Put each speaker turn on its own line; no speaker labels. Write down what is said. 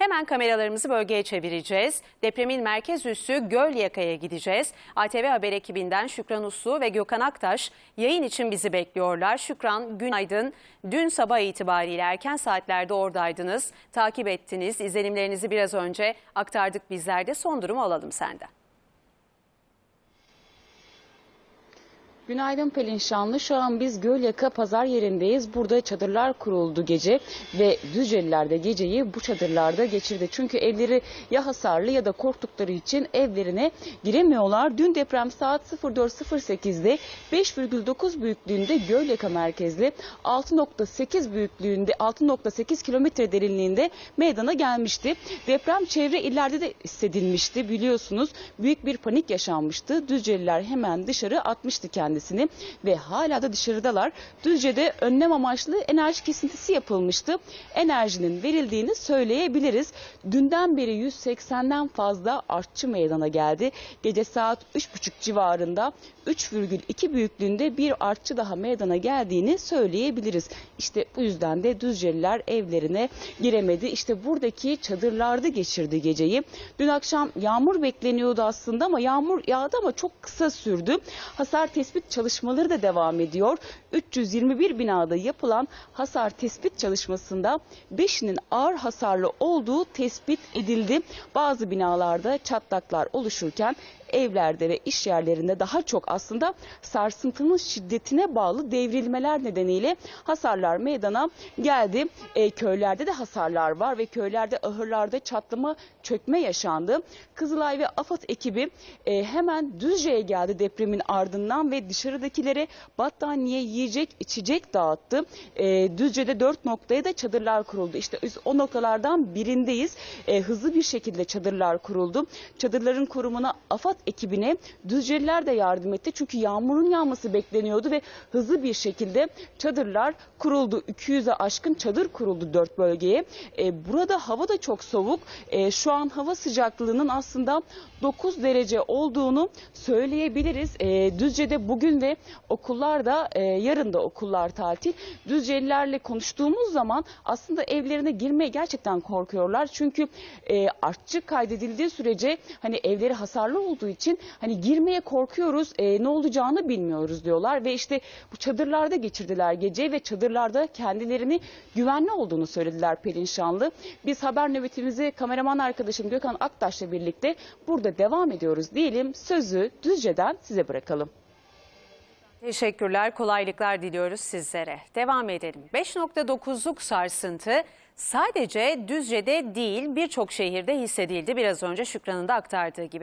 Hemen kameralarımızı bölgeye çevireceğiz. Depremin merkez üssü Gölyaka'ya gideceğiz. ATV Haber ekibinden Şükran Uslu ve Gökhan Aktaş yayın için bizi bekliyorlar. Şükran günaydın. Dün sabah itibariyle erken saatlerde oradaydınız. Takip ettiniz. İzlenimlerinizi biraz önce aktardık bizler de. Son durumu alalım senden.
Günaydın Pelin Şanlı. Şu an biz Gölyaka pazar yerindeyiz. Burada çadırlar kuruldu gece ve Düzceliler de geceyi bu çadırlarda geçirdi. Çünkü evleri ya hasarlı ya da korktukları için evlerine giremiyorlar. Dün deprem saat 04.08'de 5,9 büyüklüğünde Gölyaka merkezli 6.8 büyüklüğünde 6.8 kilometre derinliğinde meydana gelmişti. Deprem çevre illerde de hissedilmişti biliyorsunuz. Büyük bir panik yaşanmıştı. Düzceliler hemen dışarı atmıştı kendisini ve hala da dışarıdalar. Düzce'de önlem amaçlı enerji kesintisi yapılmıştı. Enerjinin verildiğini söyleyebiliriz. Dünden beri 180'den fazla artçı meydana geldi. Gece saat 3.30 civarında 3,2 büyüklüğünde bir artçı daha meydana geldiğini söyleyebiliriz. İşte bu yüzden de Düzceliler evlerine giremedi. İşte buradaki çadırlarda geçirdi geceyi. Dün akşam yağmur bekleniyordu aslında ama yağmur yağdı ama çok kısa sürdü. Hasar tespit çalışmaları da devam ediyor. 321 binada yapılan hasar tespit çalışmasında 5'inin ağır hasarlı olduğu tespit edildi. Bazı binalarda çatlaklar oluşurken evlerde ve iş yerlerinde daha çok aslında sarsıntının şiddetine bağlı devrilmeler nedeniyle hasarlar meydana geldi. E, köylerde de hasarlar var ve köylerde ahırlarda çatlama çökme yaşandı. Kızılay ve AFAD ekibi e, hemen Düzce'ye geldi depremin ardından ve dışarıdakilere battaniye, yiyecek, içecek dağıttı. E, Düzce'de dört noktaya da çadırlar kuruldu. İşte o noktalardan birindeyiz. E, hızlı bir şekilde çadırlar kuruldu. Çadırların kurumuna AFAD ekibine Düzceliler de yardım etti. Çünkü yağmurun yağması bekleniyordu ve hızlı bir şekilde çadırlar kuruldu. 200'e aşkın çadır kuruldu dört bölgeye. E, burada hava da çok soğuk. E, şu an hava sıcaklığının aslında 9 derece olduğunu söyleyebiliriz. E, Düzce'de bugün ve okullar da e, yarın da okullar tatil. Düzcelilerle konuştuğumuz zaman aslında evlerine girmeye gerçekten korkuyorlar. Çünkü e, artçı kaydedildiği sürece hani evleri hasarlı olduğu için hani girmeye korkuyoruz. E, ne olacağını bilmiyoruz diyorlar ve işte bu çadırlarda geçirdiler gece ve çadırlarda kendilerini güvenli olduğunu söylediler Pelin Şanlı. Biz haber nöbetimizi kameraman arkadaşım Gökhan Aktaş'la birlikte burada devam ediyoruz diyelim. Sözü Düzce'den size bırakalım.
Teşekkürler, kolaylıklar diliyoruz sizlere. Devam edelim. 5.9'luk sarsıntı sadece Düzce'de değil birçok şehirde hissedildi. Biraz önce Şükran'ın da aktardığı gibi.